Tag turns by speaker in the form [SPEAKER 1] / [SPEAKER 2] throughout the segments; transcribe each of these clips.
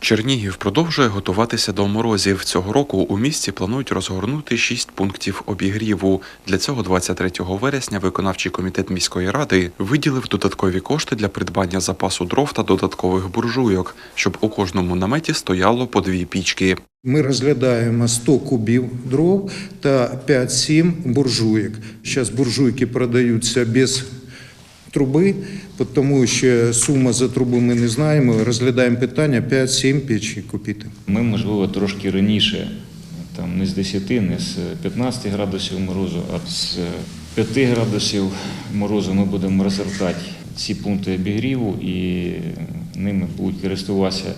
[SPEAKER 1] Чернігів продовжує готуватися до морозів. Цього року у місті планують розгорнути шість пунктів обігріву. Для цього 23 вересня виконавчий комітет міської ради виділив додаткові кошти для придбання запасу дров та додаткових буржуйок, щоб у кожному наметі стояло по дві пічки.
[SPEAKER 2] Ми розглядаємо 100 кубів дров та 5-7 буржуєк. Зараз буржуйки продаються без труби, тому що сума за трубу ми не знаємо. Розглядаємо питання 5-7 печі купити.
[SPEAKER 3] Ми, можливо, трошки раніше, там не з 10, не з 15 градусів морозу, а з 5 градусів морозу ми будемо розгортати ці пункти обігріву і ними будуть користуватися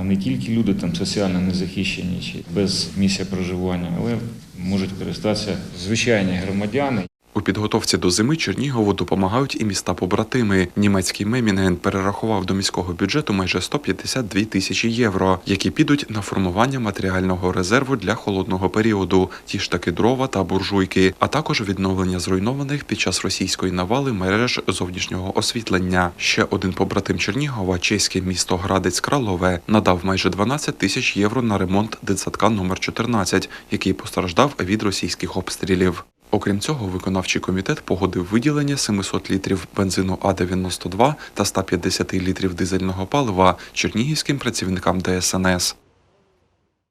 [SPEAKER 3] е, не тільки люди там соціально незахищені чи без місця проживання, але можуть користатися звичайні громадяни.
[SPEAKER 1] У підготовці до зими Чернігову допомагають і міста побратими. Німецький Мемінген перерахував до міського бюджету майже 152 тисячі євро, які підуть на формування матеріального резерву для холодного періоду, ті ж таки дрова та буржуйки, а також відновлення зруйнованих під час російської навали мереж зовнішнього освітлення. Ще один побратим Чернігова, чеське місто Градець Кралове, надав майже 12 тисяч євро на ремонт дитсадка номер 14, який постраждав від російських обстрілів. Окрім цього, виконавчий комітет погодив виділення 700 літрів бензину А-92 та 150 літрів дизельного палива чернігівським працівникам ДСНС.